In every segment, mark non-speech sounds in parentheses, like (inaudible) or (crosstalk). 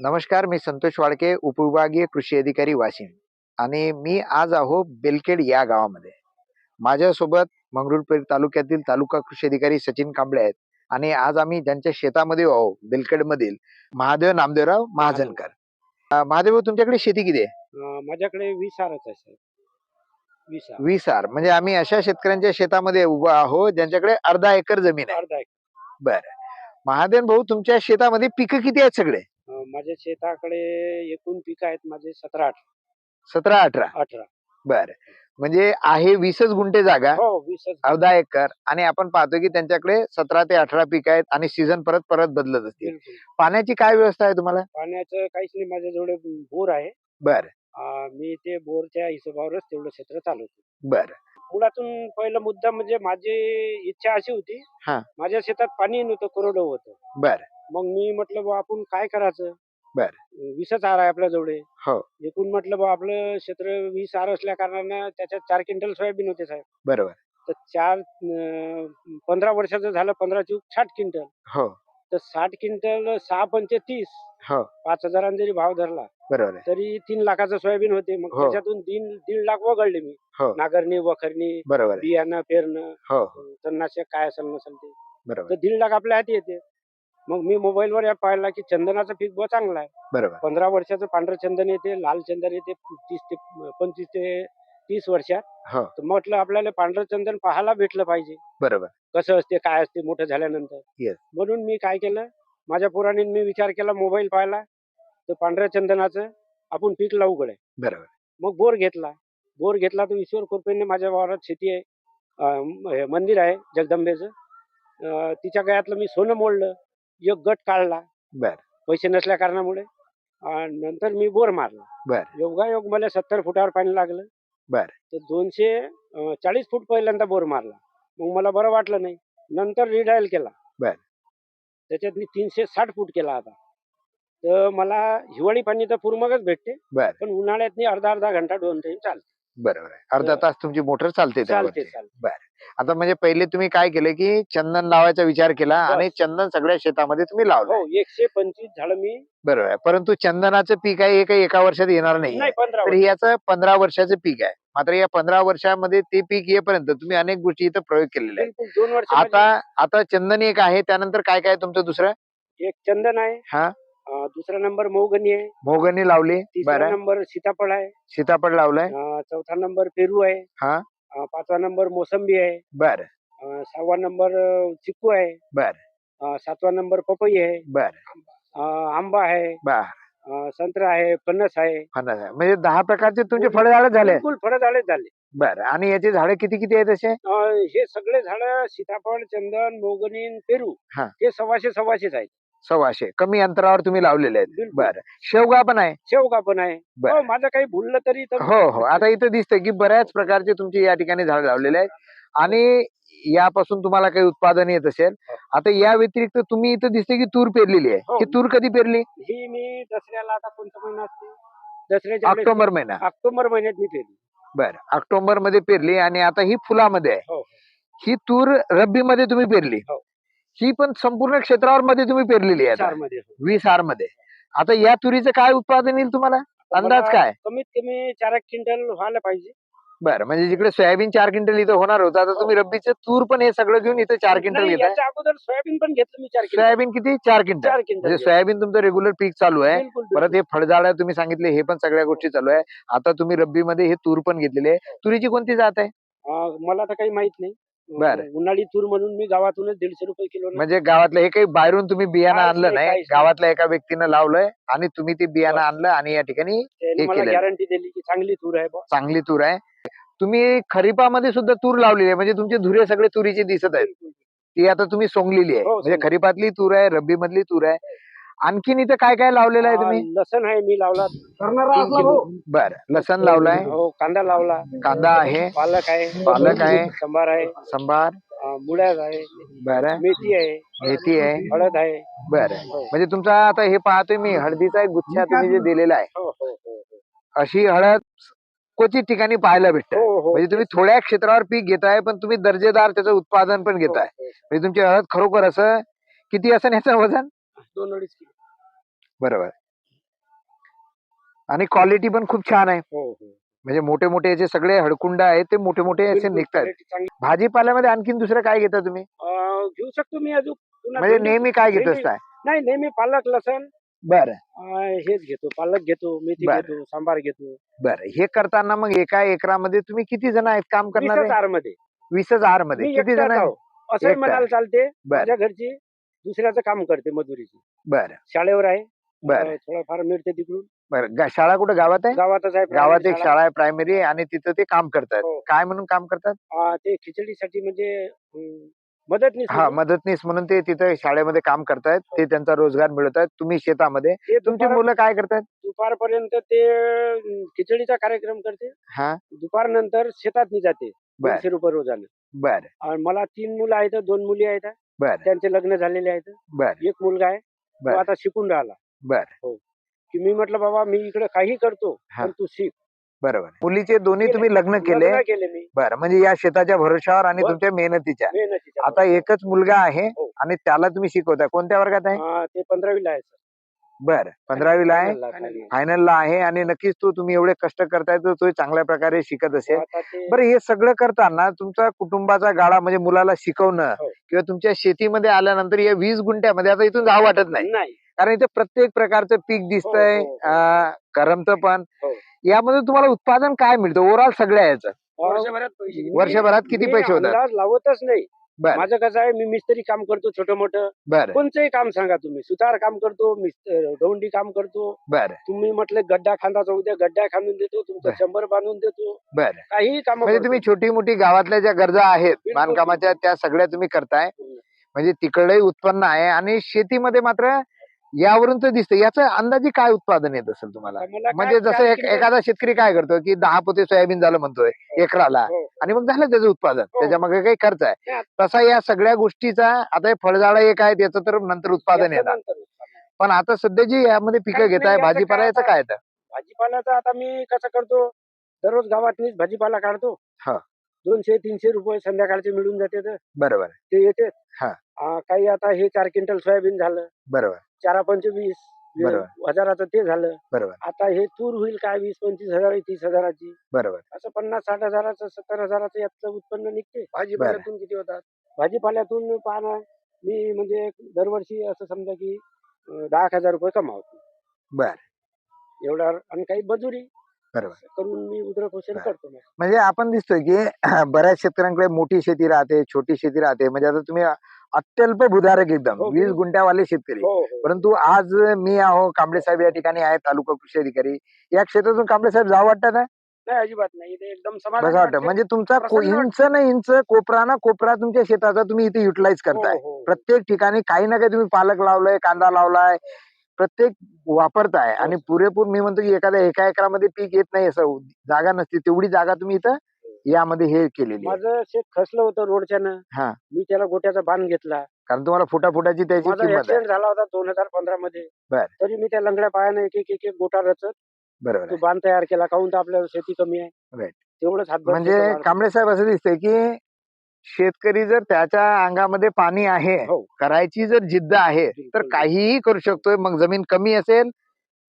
नमस्कार मी संतोष वाळके उपविभागीय कृषी अधिकारी वाशिम आणि मी आज आहो बेलखेड या गावामध्ये. माझ्यासोबत मंगरुळपीर तालुक्यातील तालुका कृषी अधिकारी सचिन कांबळे आहेत आणि आज आम्ही ज्यांच्या शेतामध्ये आहो बेलखेड मधील महादेव नामदेवराव महाजनकर. अं, महादेव भाऊ, तुमच्याकडे शेती किती आहे? अं, माझ्याकडे वीस हारच आहे साहेब. वीस हार. वीस आर म्हणजे आम्ही अशा शेतकऱ्यांच्या शेतामध्ये उभं आहोत ज्यांच्याकडे अर्धा एकर जमीन आहे. अर्धा एक बरं. महादेव भाऊ तुमच्या शेतामध्ये पिकं किती आहेत सगळे? अं, माझ्या शेताकडे एकूण पिकं आहेत माझे सतरा अठरा. सतरा अठरा? अठरा. बर. म्हणजे आहे वीसच गुंठे जागा. हो अर्धा एकर. आणि आपण पाहतो की त्यांच्याकडे सतरा ते अठरा पीक आहेत आणि सीझन परत परत बदलत असतील. पाण्याची काय व्यवस्था आहे तुम्हाला? पाण्याचं काहीच नाही. माझ्याजवळ बोर आहे. बर. अं, मी ते बोरच्या हिशोबावरच तेवढं क्षेत्र चालवतो. बर. मुळातून पहिला मुद्दा म्हणजे माझी इच्छा अशी होती. हा. माझ्या शेतात पाणी नव्हतं कोरडं होतं. बर. मग मी म्हटलं बा आपण काय करायचं? बर. वीसच हार आहे आपल्या जवळ हो. एकूण म्हटलं बा आपलं क्षेत्र वीस हार असल्या कारणानं त्याच्यात चार क्विंटल सोयाबीन होते साहेब. बरोबर. तर चार पंधरा वर्षाचं झालं पंधरा चूक साठ क्विंटल. हो. तर साठ क्विंटल सहा पंचे तीस. हो. पाच हजारांनी जरी भाव धरला बरोबर तरी तीन लाखाचं सोयाबीन होते. मग हो. त्याच्यातून तीन दीड लाख वगळले मी. हो. नागरणी वखरणी बरोबर बियाणं पेरणं हो. तणनाशक काय असेल नसेल ते. बरोबर तर दीड लाख आपल्या हाती येते. मग मी मोबाईलवर ॲप पाहिला की चंदनाचं पीक बुवा चांगलं आहे. बरोबर. पंधरा वर्षाचं पांढरं चंदन येते लाल चंदन येते तीस ते पंचवीस ते तीस वर्षात. हो. तर म्हटलं आपल्याला पांढरं चंदन पाहायला भेटलं पाहिजे. बरोबर. कसं असते काय असते मोठं झाल्यानंतर. Yes. म्हणून मी काय केलं माझ्या पोराने मी विचार केला मोबाईल पाहिला तर पांढऱ्या चंदनाचं आपण पीक लावू गडे बरोबर. मग बोर घेतला. बोर घेतला तर ईश्वर कृपेने माझ्या वावरात शेती आहे अं, हे मंदिर आहे जगदंबेचं. अं, तिच्या गळ्यातलं मी सोनं मोडलं. एक गट काढला. बर. पैसे नसल्या कारणामुळे. नंतर मी बोर मारला. बर. योगायोग मला सत्तर फुटावर पाणी लागलं. बर. तर दोनशे अं, चाळीस फूट पहिल्यांदा बोर मारला. मग मला बरं वाटलं नाही. नंतर रिडायल केला. बर. त्याच्यात मी तीनशे साठ फूट केला आता. तर मला हिवाळी पाणी तर पूर्मगच भेटते. बर. पण उन्हाळ्यात मी अर्धा अर्धा घंटा दोन टाइम चालते. बरोबर आहे. अर्धा तास तुमची मोटर चालते चालते त्यावरती. चालते. आता म्हणजे पहिले तुम्ही काय केलं की चंदन लावायचा विचार केला बस. आणि चंदन सगळ्या शेतामध्ये तुम्ही लावलं. हो एकशे पंचवीस झाडं मी बरोबर आहे. परंतु चंदनाचं पीक आहे हे काही एका वर्षात येणार नाही. नाही पंधरा तर याचं पंधरा वर्षाचं पीक आहे. मात्र या पंधरा वर्षामध्ये ते पीक येईपर्यंत तुम्ही अनेक गोष्टी इथं प्रयोग केलेले आहेत. बिलकुल दोन वर्ष आता आता चंदन एक आहे त्यानंतर काय काय तुमचं दुसरं? एक चंदन आहे. हा? अं, दुसरा नंबर मोगनी आहे. मोगनी लावली. तिसरा बरं. नंबर सीताफळ आहे. सीताफळ लावलाय. अं, चौथा नंबर पेरू आहे. हा. अं, पाचवा नंबर मोसंबी आहे. बर. अं, सहावा नंबर अं, चिक्कू आहे. बर. अं, सातवा नंबर पपई आहे. बर. अं, आंबा आहे. बर. अं, संत्रा आहे फणस आहे. फणस आहे. म्हणजे दहा प्रकारचे तुमचे फळझाड झाले. बिलकुल फळं झाले झाले. बर. आणि याचे झाडे किती किती आहेत असे? अं, हे सगळे झाड सीताफळ चंदन मोगनी पेरू हा. हे सव्वाशे सव्वाशेच आहेत. सव्वाशे. कमी अंतरावर तुम्ही लावलेले आहेत. बिलकुल. बर. शेवगा पण आहे. शेवगा पण आहे. बर. हो, माझं काही भुललं तरी हो हो. आता इथं दिसतंय की बऱ्याच प्रकारचे तुमचे या ठिकाणी झाड लावलेले आहेत. आणि यापासून तुम्हाला काही उत्पादन येत असेल. आता या व्यतिरिक्त तुम्ही इथं दिसते की तूर पेरलेली आहे. हो. ही तूर कधी पेरली? ही मी दसऱ्याला आता कोणता महिना असते दसऱ्याच्या वेळेस- ऑक्टोबर महिना. ऑक्टोबर महिन्यात मी पेरली. बर. ऑक्टोबरमध्ये पेरली आणि आता ही फुलामध्ये आहे. हो ही. तूर रब्बी मध्ये तुम्ही पेरली. हो. ही पण संपूर्ण क्षेत्रावर मध्ये तुम्ही पेरलेली आहे. मध्ये वीस आरमध्ये आता या तुरीचं काय उत्पादन येईल तुम्हाला? अंदाज काय? कमीत कमी चार एक क्विंटल व्हायला पाहिजे. बरं म्हणजे जिकडे सोयाबीन चार क्विंटल इथं होणार होतं आता तुम्ही रब्बीचं तूर पण हे सगळं घेऊन इथं चार क्विंटल घेत अगोदर सोयाबीन पण घेतलं मी चार सोयाबीन किती? चार क्विंटल. म्हणजे. सोयाबीन तुमचं रेग्युलर पीक चालू आहे. परत. हे फळझाड तुम्ही सांगितले हे पण सगळ्या गोष्टी चालू आहे. आता तुम्ही रब्बी मध्ये हे तूर पण घेतलेले आहे. तुरीची कोणती जात आहे? मला तर काही माहीत नाही. बरं. उन्हाळी तूर म्हणून मी गावातूनच दीडशे रुपये किलो म्हणजे गावातलं हे काही बाहेरून तुम्ही बियाणं काहीच आणलं नाही, नाही काहीच नाही. गावातल्या एका व्यक्तीनं लावलंय आणि तुम्ही ते बियाणं. आणलं आणि या ठिकाणी त्यांनी हे मला केलेलं. गॅरंटी दिली की चांगली तूर आहे बुवा. चांगली तूर आहे तुम्ही खरीपामध्ये सुद्धा तूर लावलेली आहे म्हणजे तुमचे धुरे सगळे तुरीचे दिसत आहेत. ती आता तुम्ही सोंगलेली आहे हो, म्हणजे सोंगली. खरीपातली तूर आहे रब्बी मधली तूर आहे आणखीन इथं काय काय लावलेलं आहे तुम्ही? लसण आहे मी लावला. तीन किलो. बर लसण लावलाय. हो कांदा लावला. कांदा आहे. पालक आहे. पालक आहे. संभार आहे. संभार अं, मुळ्याज आहे. बर. मेथी आहे. मेथी आहे. हळद आहे. बर. म्हणजे तुमचा आता हे पाहतोय मी हळदीचा एक गुच्छा तुम्ही जे दिलेला आहे. हो हो हो अशी हळद क्वचित ठिकाणी पाहायला भेटते. हो हो. म्हणजे तुम्ही थोड्या क्षेत्रावर पीक घेताय पण तुम्ही दर्जेदार त्याचं उत्पादन पण घेताय. हो, हो. म्हणजे तुमची हळद खरोखर असं किती असं याचं वजन? दोन अडीच किलो. बरोबर. आणि क्वालिटी पण खूप छान आहे. हो हो. म्हणजे मोठे मोठे याचे सगळे हडकुंड आहेत ते मोठे मोठे असे बिलकुल निघतात चांगली. भाजीपाल्यामध्ये आणखीन दुसरं काय घेता तुम्ही? अं, घेऊ शकतो मी अजून. पुन्हा म्हणजे भेंडी- नेहमी काय घेत भेंडी- असताय? नाही नेहमी पालक लसण. बरं. अं, हेच घेतो पालक घेतो मेथी बरं. घेतो सांबार घेतो. बरं. हे करताना मग एका एकरामध्ये तुम्ही किती जण आहेत काम करणारे? मध्ये वीसच आरमध्ये मी किती एकटाच जण आहेत? आहो. असंही एकटा. म्हणायला चालते. बरं. माझ्या घरची दुसऱ्याचं काम करते मजुरीची. बरं. शाळेवर आहे. बरं. थोडंफार मिळते तिकडून. बरं. गा- शाळा कुठं? गावात आहे? गावातच आहे गावात एक शाळा. आहे प्रायमरी आणि तिथं ते काम करतात. हो. काय म्हणून काम करतात? ते खिचडीसाठी म्हणजे अं, मदतनीस हा म्हणून. मदतनीस म्हणून ते तिथं शाळेमध्ये काम करतायत. ते त्यांचा रोजगार मिळवतात. तुम्ही शेतामध्ये. ते तुमची दुपार- मुलं काय करतात? दुपारपर्यंत ते अं, खिचडीचा कार्यक्रम करते. हा. दुपारनंतर शेतात जाते बर. दीडशे रुपये रोजानं. बर. आणि मला तीन मुलं आहेत दोन मुली आहेत बर. त्यांचे लग्न झालेले आहेत. बर. एक मुलगा आहे तो बर. आता शिकून राहिला. बर. की मी म्हटलं बाबा मी इकडे काही करतो हा. पण तू शिक. बरोबर. मुलीचे दोन्ही. तुम्ही लग्न केले लग्न केले. मी. बरं. म्हणजे या शेताच्या भरोशावर आणि बर. तुमच्या मेहनतीच्या. मेहनतीच्या आता एकच मुलगा आहे हो. आणि त्याला तुम्ही शिकवता कोणत्या वर्गात आहे? हा, ते पंधरावीला आहे sir. बर. पंधरावीला आहे. Final ला. फायनलला आहे आणि नक्कीच तो तुम्ही एवढे कष्ट करताय तर तो चांगल्या प्रकारे शिकत असेल. बरं हे सगळं करताना तुमचा कुटुंबाचा गाळा म्हणजे मुलाला शिकवणं हो. किंवा तुमच्या शेतीमध्ये आल्यानंतर या वीस गुंठ्यामध्ये आता इथून जावं वाटत नाही. कारण इथे प्रत्येक प्रकारचं पीक दिसतंय हो, हो. अं, करमतं पण. हो. यामध्ये तुम्हाला उत्पादन काय मिळतं? ओव्हरऑल सगळ्या याचं वर्षभरात किती? पैसे होतात? लावतच नाही. बर. माझं कसं आहे मी मिस्त्री काम करतो छोटं मोठं बर. कोणचंही काम सांगा तुम्ही. सुतार काम करतो मिस्तर गवंडी काम करतो. बर. तुम्ही म्हटलं गड्डा खांदाचा उद्या गड्डा खांदून देतो तुमचं बर. शंभर बांधून देतो. बर. काही काम म्हणजे तुम्ही छोटी मोठी गावातल्या ज्या गरजा आहेत बिलकुल. बांधकामाच्या त्या सगळ्या तुम्ही करताय. म्हणजे तिकडलंही उत्पन्न आहे आणि शेतीमध्ये मात्र यावरून तर दिसतं याचं अंदाजे काय उत्पादन येत असेल तुम्हाला? म्हणजे जसं एखादा शेतकरी काय करतो की दहा पोते सोयाबीन झालं म्हणतोय एकराला हो. आणि मग झालं त्याचं उत्पादन. त्याच्यामागे काही खर्च आहे. तसा या सगळ्या गोष्टीचा आता हे फळझाडं एक आहे त्याचं तर नंतर उत्पादन येणार. पण आता सध्या जी यामध्ये पिकं नाही, याचं भाजीपाला याचं? काय येतं? भाजीपाल्याचं आता मी कसं करतो? दररोज गावातनीच भाजीपाला काढतो. हा. दोनशे तीनशे रुपये संध्याकाळचे मिळून जाते तर. बरोबर. ते येते. हा. काही आता हे चार क्विंटल सोयाबीन झालं. बरोबर. चारा पंचवीस बरोबर. हजाराचं ते झालं. बरोबर. आता हे तूर होईल काय? वीस पंचवीस हजार तीस हजाराची. बरोबर. असं पन्नास साठ हजाराचं सत्तर हजाराचं यातलं उत्पन्न निघते. भाजीपाल्यातून किती होतात? भाजीपाल्यातून पाहणं मी म्हणजे दरवर्षी असं समजा की अं, दहा एक हजार रुपये कमावतो. बर. एवढा आणि काही मजुरी. बरोबर करून मी उदरपोषण. करतो मग. म्हणजे आपण दिसतोय की (clears throat) बऱ्याच शेतकऱ्यांकडे मोठी शेती राहते छोटी शेती राहते म्हणजे आता तुम्ही अत्यल्प भूधारक एकदम हो, वीस बिलकुल. गुंठ्यावाले शेतकरी हो हो परंतु आज मी आहो कांबळे साहेब या ठिकाणी आहेत तालुका कृषी अधिकारी या क्षेत्रातून कांबळे साहेब जावं वाटतं ना नाही अजिबात नाही इथे एकदम बघा समाधान वाटतं वाटते. म्हणजे तुमचा को- प्रसन्न इंच ना इंच कोपरा ना कोपरा तुमच्या शेताचा तुम्ही इथे युटिलाइज करताय हो, हो. प्रत्येक ठिकाणी काही ना काही तुम्ही पालक लावलाय कांदा लावलाय प्रत्येक वापरताय हो. आणि पुरेपूर मी म्हणतो की एखाद्या एका एकरामध्ये पीक येत नाही असं जागा नसते तेवढी जागा तुम्ही इथं यामध्ये हे केलेली आहे. माझं शेत खसलं होतं रोडच्यानं हा. मी त्याला गोट्याचा बांध घेतला कारण तुम्हाला फुटा फुटाची त्याची माझा किंमत आहे ऍक्सिडेंट झाला होता दोन हजार पंधरा मध्ये बर. तरी मी त्या लंगड्या पायानं एक एक एक एक गोटा रचत बरोबर तो आहे. बांध तयार केला काहून तर आपल्याला शेती कमी आहे Right. तेवढंच हातभार म्हणजे. कांबळे साहेब असं दिसतंय की शेतकरी जर त्याच्या अंगामध्ये पाणी आहे हो. करायची जर जिद्द आहे तर. काहीही करू शकतोय. मग जमीन कमी असेल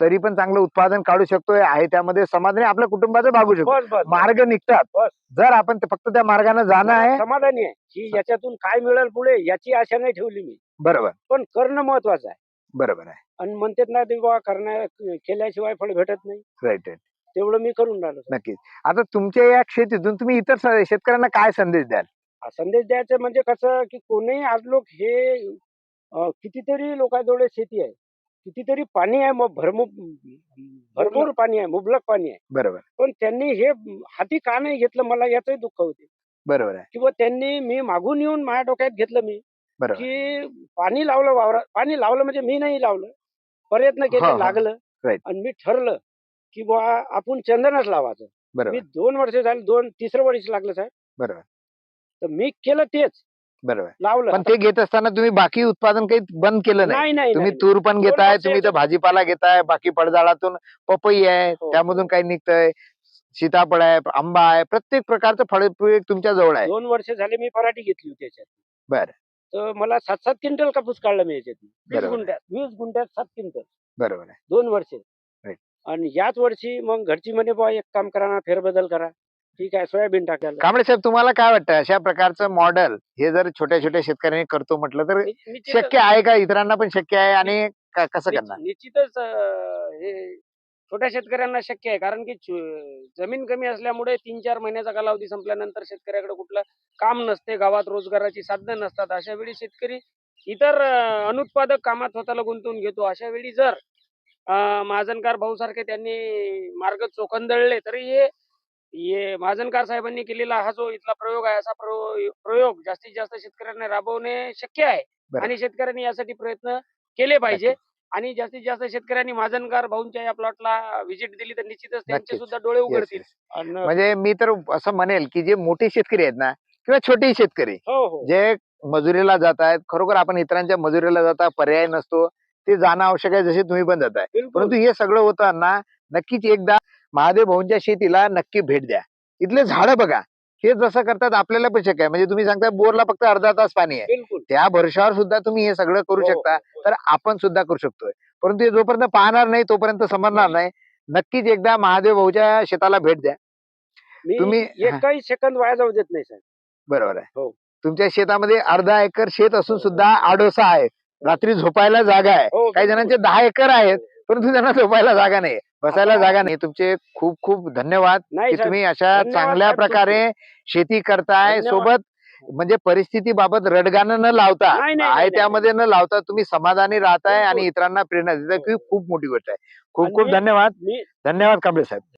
तरी पण चांगलं उत्पादन काढू शकतोय. आहे त्यामध्ये समाधानी आपल्या कुटुंबाचं भागू शकतो बस बस मार्ग निघतात. बस. जर आपण ते फक्त त्या मार्गाने जाणं आहे समाधानी आहे. की याच्यातून काय मिळेल पुढे याची आशा नाही ठेवली मी. बरोबर. पण करणं महत्वाचं आहे. बरोबर आहे. आणि म्हणतात ना ते बाबा करण्या केल्याशिवाय फळ भेटत नाही. Right right. तेवढं मी करून राहिलो. नक्कीच. आता तुमच्या या शेतीतून तुम्ही इतर स- शेतकऱ्यांना काय संदेश द्याल? हा संदेश द्यायचं म्हणजे कसं की कोणीही आज लोक हे अं, कितीतरी लोकांजवळ शेती आहे. कितीतरी पाणी आहे मग भरमू भरपूर पाणी आहे मुबलक पाणी आहे. बरोबर. पण त्यांनी हे हाती का नाही घेतलं मला याचंही दुःख होते. बरोबर आहे. किंवा त्यांनी मी मागून येऊन माझ्या डोक्यात घेतलं मी बरोबर की पाणी लावलं वावरात पाणी लावलं म्हणजे मी नाही लावलं. प्रयत्न हा, केले हा. लागलं Right. आणि मी ठरलं की बा आपण चंदनच लावायचं. मी बरोबर दोन वर्ष झाले दोन तिसरं वर्ष लागलं साहेब. बरोबर. तर मी केलं तेच. बरोबर. लावलं. पण ते घेत असताना तुम्ही बाकी उत्पादन काही बंद केलं नाही. नाही तुम्ही. तूर पण घेताय तुम्ही तर भाजीपाला घेताय बाकी फळझाडातून पपई आहे हो. त्यामधून काही निघतंय सीताफळ आहे आंबा आहे प्रत्येक प्रकारचं फळ तुमच्या जवळ आहे. दोन वर्ष झाले मी पराठी घेतली होती याच्यात. बरं. तर मला सात सात क्विंटल कापूस काढला मी याच्यात. वीस. गुंठ्यात वीस गुंठ्यात सात क्विंटल. बरोबर आहे. दोन वर्ष. आणि याच वर्षी मग घरची म्हणे बुवा एक काम करा ना फेरबदल करा. ठीक आहे सोयाबीन टाकायला. कांबळे साहेब तुम्हाला काय वाटतं? अशा प्रकारचं मॉडेल हे जर छोट्या छोट्या शेतकऱ्यांनी करतो म्हटलं तर नि- निश्चितच- शक्य आहे का? इतरांना पण शक्य आहे आणि क- कसं निश्च- करणार? निश्चितच अं, हे छोट्या शेतकऱ्यांना शक्य आहे. कारण की च- जमीन कमी असल्यामुळे तीन चार महिन्याचा कालावधी संपल्यानंतर शेतकऱ्याकडे कुठलं काम नसते गावात रोजगाराची साधनं नसतात. अशा वेळी शेतकरी इतर अं, अनुत्पादक कामात स्वतःला गुंतवून घेतो. अशा वेळी जर अं, महाजनकार भाऊ सारखे त्यांनी मार्ग चोखंदळले तरी हे हे महाजनकार साहेबांनी केलेला हा जो इथला प्रयोग आहे असा प्रयो- प्रयोग जास्तीत जास्त शेतकऱ्यांना राबवणे शक्य आहे. आणि शेतकऱ्यांनी यासाठी प्रयत्न केले पाहिजे. आणि जास्तीत जास्त शेतकऱ्यांनी महाजनकार भाऊंच्या या प्लॉटला व्हिजिट दिली तर निश्चितच त्यांचे. सुद्धा डोळे उघडतील. म्हणजे मी तर असं म्हणेल की जे मोठे शेतकरी आहेत ना किंवा छोटे शेतकरी हो हो. जे मजुरीला जात आहेत खरोखर आपण इतरांच्या मजुरीला जाता पर्याय नसतो. ते जाणं आवश्यक आहे जसे तुम्ही पण जाताय. बिलकुल. परंतु हे सगळं होताना नक्कीच एकदा महादेव भाऊंच्या शेतीला नक्की भेट द्या. इथले झाडं बघा. हे जसं करतात आपल्याला पण शक्य आहे. म्हणजे तुम्ही सांगता बोरला फक्त अर्धा तास पाणी आहे. त्या भरोशावर सुद्धा तुम्ही हे सगळं करू हो, शकता. हो, हो. तर आपण सुद्धा करू शकतोय. परंतु हे जोपर्यंत पाहणार नाही तोपर्यंत समजणार नाही. नक्कीच एकदा महादेव भाऊच्या शेताला भेट द्या. तुम्ही- एकही सेकंद वाया जाऊ देत नाही साहेब. बरोबर आहे. तुमच्या शेतामध्ये अर्धा एकर शेत असून सुद्धा आडोसा आहे. रात्री झोपायला जागा आहे. काही. जणांचे दहा एकर आहेत परंतु त्यांना झोपायला जागा नाही बसायला जागा नाही. तुमचे खूप खूप धन्यवाद नाही की साहेब तुम्ही अशा धन्यवाद चांगल्या साहेब प्रकारे शेती करताय. धन्यवाद. सोबत म्हणजे परिस्थितीबाबत रडगाणं न लावता नाही, नाही, आहे नाही, त्यामध्ये न लावता तुम्ही समाधानी राहताय आणि बिलकुल. इतरांना प्रेरणा देताय. ही. खूप मोठी गोष्ट आहे. खूप खूप धन्यवाद. मी धन्यवाद कांबळे साहेब.